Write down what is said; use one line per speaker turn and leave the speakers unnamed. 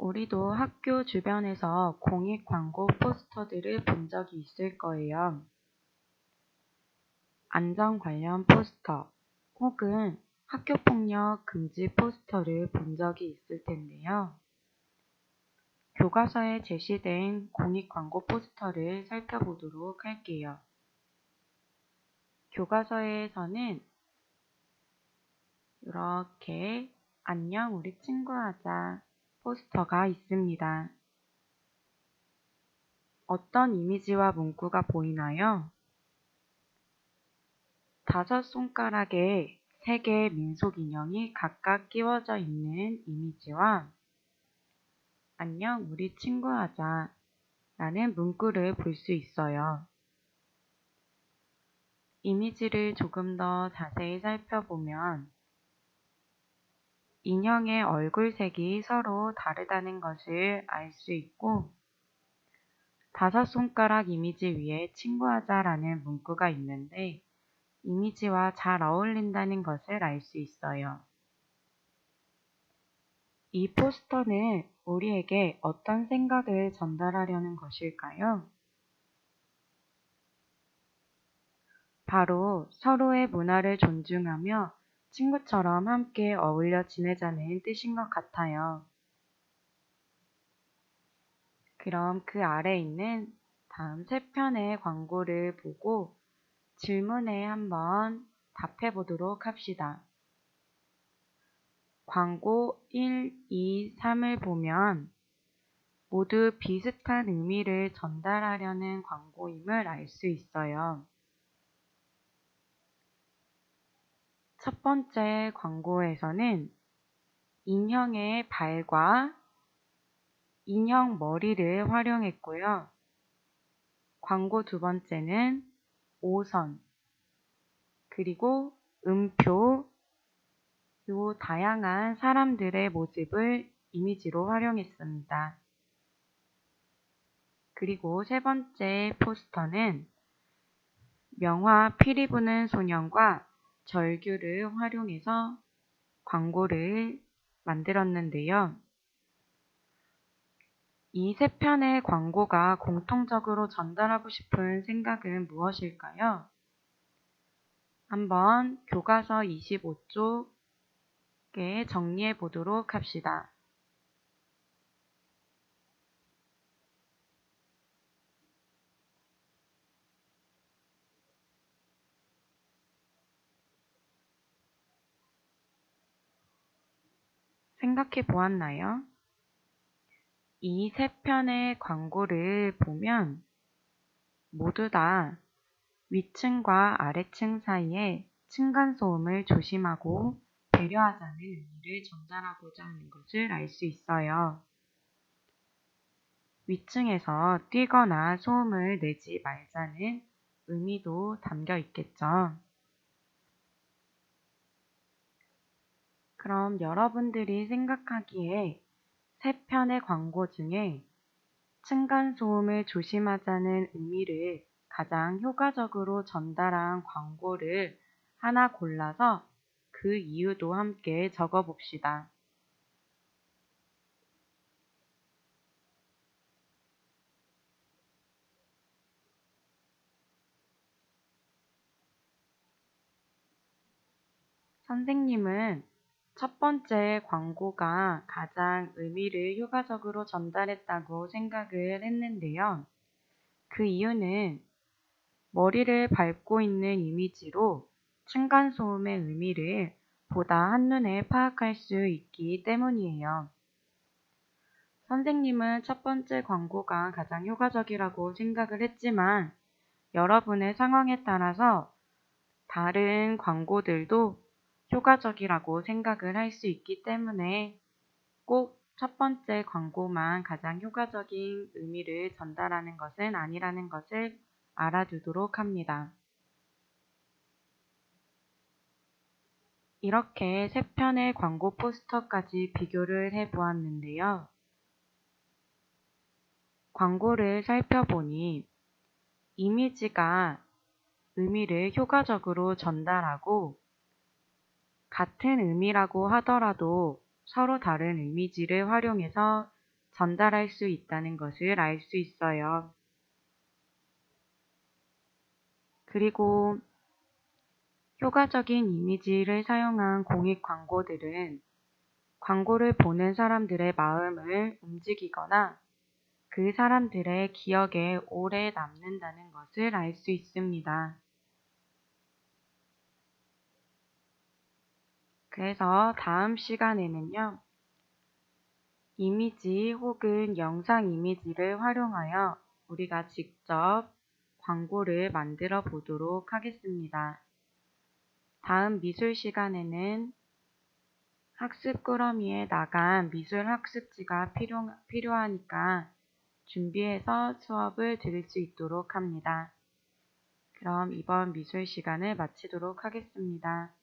우리도 학교 주변에서 공익 광고 포스터들을 본 적이 있을 거예요. 안전 관련 포스터 혹은 학교폭력 금지 포스터를 본 적이 있을 텐데요. 교과서에 제시된 공익 광고 포스터를 살펴보도록 할게요. 교과서에서는 이렇게 안녕 우리 친구하자 포스터가 있습니다. 어떤 이미지와 문구가 보이나요? 다섯 손가락에 세 개의 민속 인형이 각각 끼워져 있는 이미지와 안녕 우리 친구하자 라는 문구를 볼 수 있어요. 이미지를 조금 더 자세히 살펴보면 인형의 얼굴색이 서로 다르다는 것을 알 수 있고 다섯 손가락 이미지 위에 친구하자라는 문구가 있는데 이미지와 잘 어울린다는 것을 알 수 있어요. 이 포스터는 우리에게 어떤 생각을 전달하려는 것일까요? 바로 서로의 문화를 존중하며 친구처럼 함께 어울려 지내자는 뜻인 것 같아요. 그럼 그 아래 있는 다음 세 편의 광고를 보고 질문에 한번 답해 보도록 합시다. 광고 1, 2, 3을 보면 모두 비슷한 의미를 전달하려는 광고임을 알 수 있어요. 첫 번째 광고에서는 인형의 발과 인형 머리를 활용했고요. 광고 두 번째는 오선, 그리고 음표, 요 다양한 사람들의 모습을 이미지로 활용했습니다. 그리고 세 번째 포스터는 명화 피리 부는 소년과 절규를 활용해서 광고를 만들었는데요. 이 세 편의 광고가 공통적으로 전달하고 싶은 생각은 무엇일까요? 한번 교과서 25쪽에 정리해 보도록 합시다. 생각해 보았나요? 이 세 편의 광고를 보면 모두 다 위층과 아래층 사이에 층간소음을 조심하고 배려하자는 의미를 전달하고자 하는 것을 알 수 있어요. 위층에서 뛰거나 소음을 내지 말자는 의미도 담겨 있겠죠. 그럼 여러분들이 생각하기에 세 편의 광고 중에 층간소음을 조심하자는 의미를 가장 효과적으로 전달한 광고를 하나 골라서 그 이유도 함께 적어 봅시다. 선생님은 첫 번째 광고가 가장 의미를 효과적으로 전달했다고 생각을 했는데요. 그 이유는 머리를 밟고 있는 이미지로 층간소음의 의미를 보다 한눈에 파악할 수 있기 때문이에요. 선생님은 첫 번째 광고가 가장 효과적이라고 생각을 했지만 여러분의 상황에 따라서 다른 광고들도 효과적이라고 생각을 할 수 있기 때문에 꼭 첫 번째 광고만 가장 효과적인 의미를 전달하는 것은 아니라는 것을 알아두도록 합니다. 이렇게 세 편의 광고 포스터까지 비교를 해 보았는데요. 광고를 살펴보니 이미지가 의미를 효과적으로 전달하고 같은 의미라고 하더라도 서로 다른 이미지를 활용해서 전달할 수 있다는 것을 알 수 있어요. 그리고 효과적인 이미지를 사용한 공익 광고들은 광고를 보는 사람들의 마음을 움직이거나 그 사람들의 기억에 오래 남는다는 것을 알 수 있습니다. 그래서 다음 시간에는요, 이미지 혹은 영상 이미지를 활용하여 우리가 직접 광고를 만들어 보도록 하겠습니다. 다음 미술 시간에는 학습 꾸러미에 나간 미술 학습지가 필요, 필요하니까 준비해서 수업을 들을 수 있도록 합니다. 그럼 이번 미술 시간을 마치도록 하겠습니다.